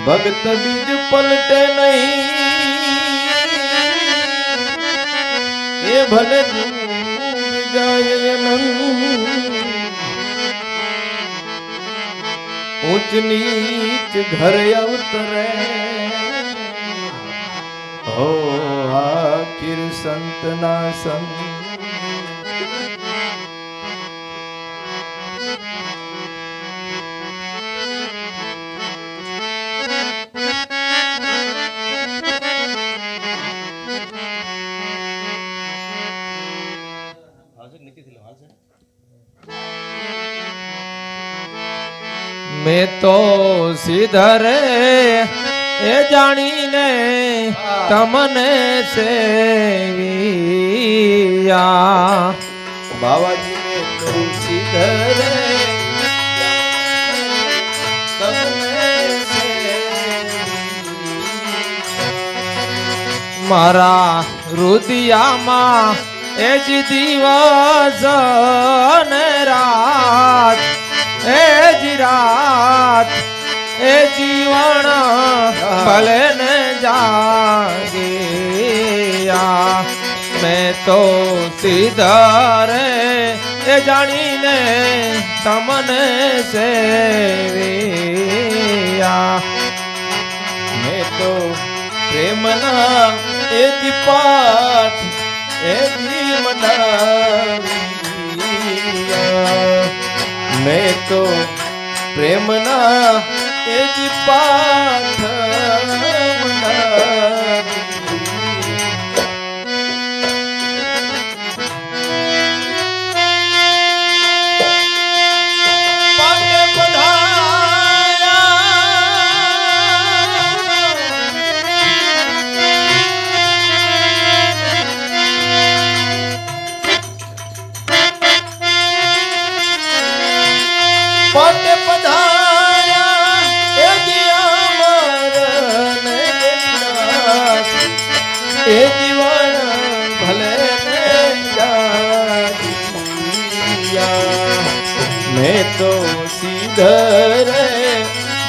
भगत बीज पलटे नहीं। ये भले जाए ऊंच नीच घर अवतरे। हो आखिर संत ना संग મેં તો સીધરે એ જાણીને તમને સેવિયા. બાવાજી મેં તો સીધરે મારા રુદિયામાં એ જ દિવસ ને રાત એ જીરાત રાત, એ જીવન ભલે ને જાગિયા મેં તો સીધરે એ જાણીને તમને સેવિયા મેં તો પ્રેમના એ દીપાઠ એ જીવના મેં તો પ્રેમના એ જ પાઠ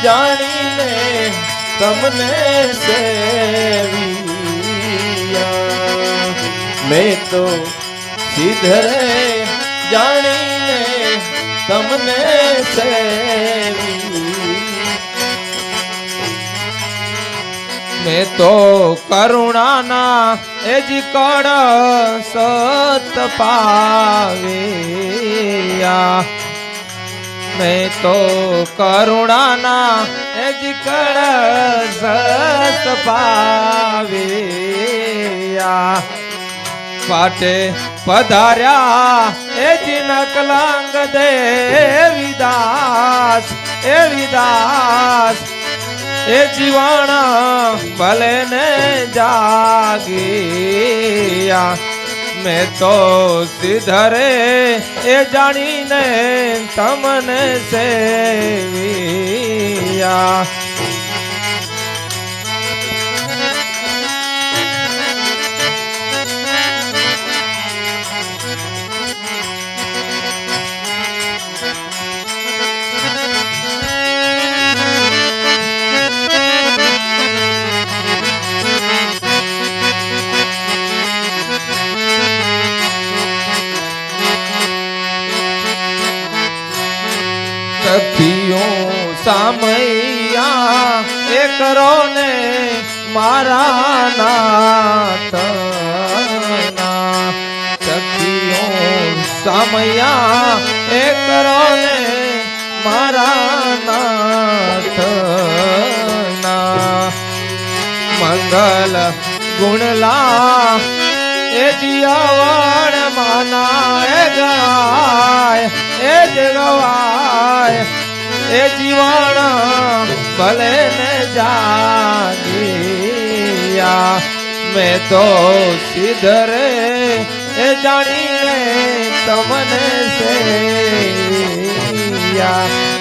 જાણીને તમને મેં તો સીધરે જાણીને તમને મેં તો કરુણાના એ જ કળ સત પાવ્યા. મેં તો કરુણાના એ જ સત પાવ્યા. પાટે પધાર્યા એ નકલાંગ દેવીદાસ એ વિદાસ એ જીવાણા ભલે ને જાગ્યા. મેં તો સિધરે એ જાણીને તમને સેવિયા. સખીઓ સામૈયા એ કરો ને મારા નાથના સખીઓ સામૈયા એ કરો ને મારા નાથના મંગલ ગુણલા એ જીવણ માના એ ગણાય એ જગવાય ગવાય એ જીવણ ભલે ને જાગિયા. મેં તો સિધરે એ જાણીને તમને સેયા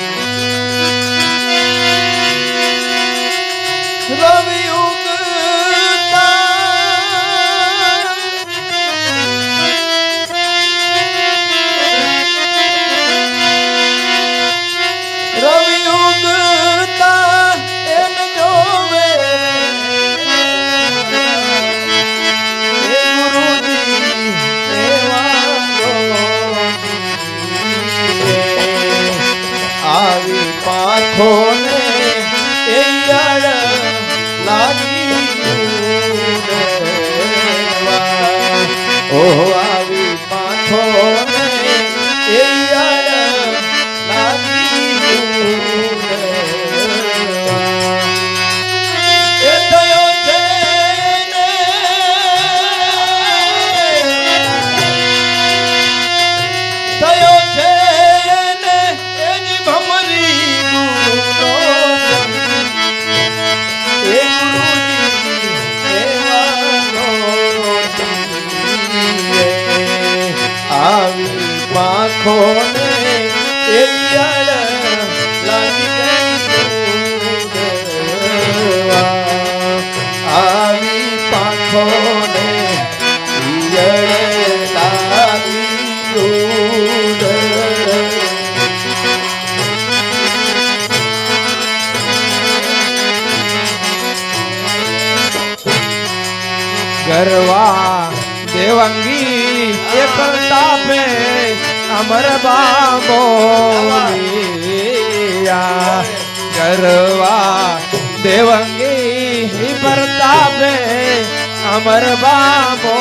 oh. oh અમર બાબો કરવા દેવંગી પ્રતાપે અમર બાબો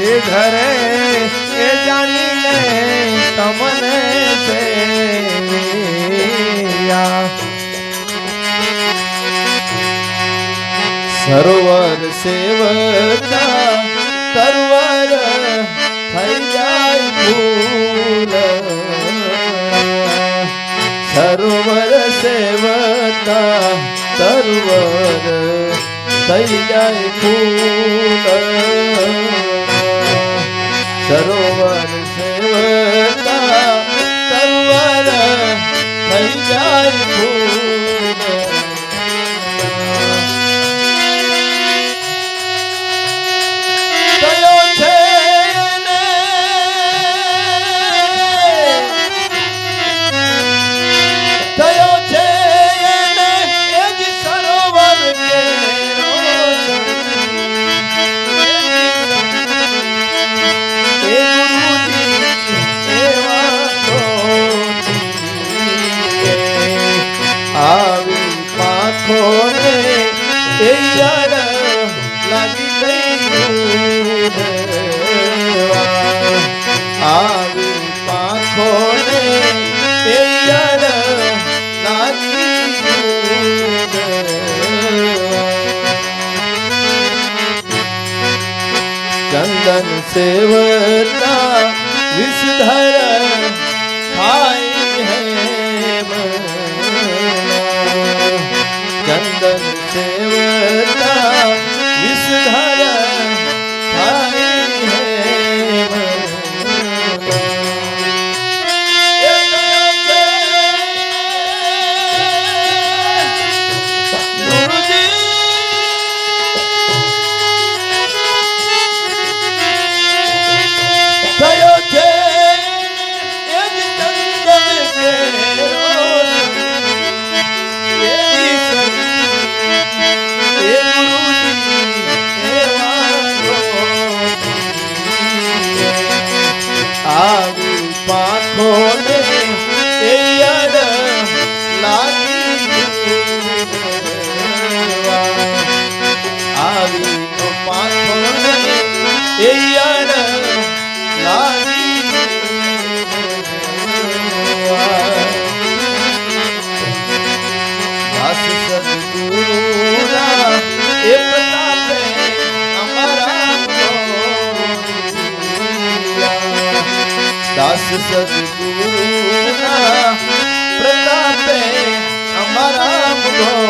से घरे ए जानी ने तमने से या। सरोवर सेवता सरोवर फैजाय भूल सरोवर सेवता सरोवर तैयार फूल। सेवता विषधर खाई है चंदन सेवता विषधर દાસ સદગુરુના પ્રતાપે અમારા ભગવાન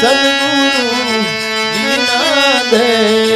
સદગુરુ જીના દે.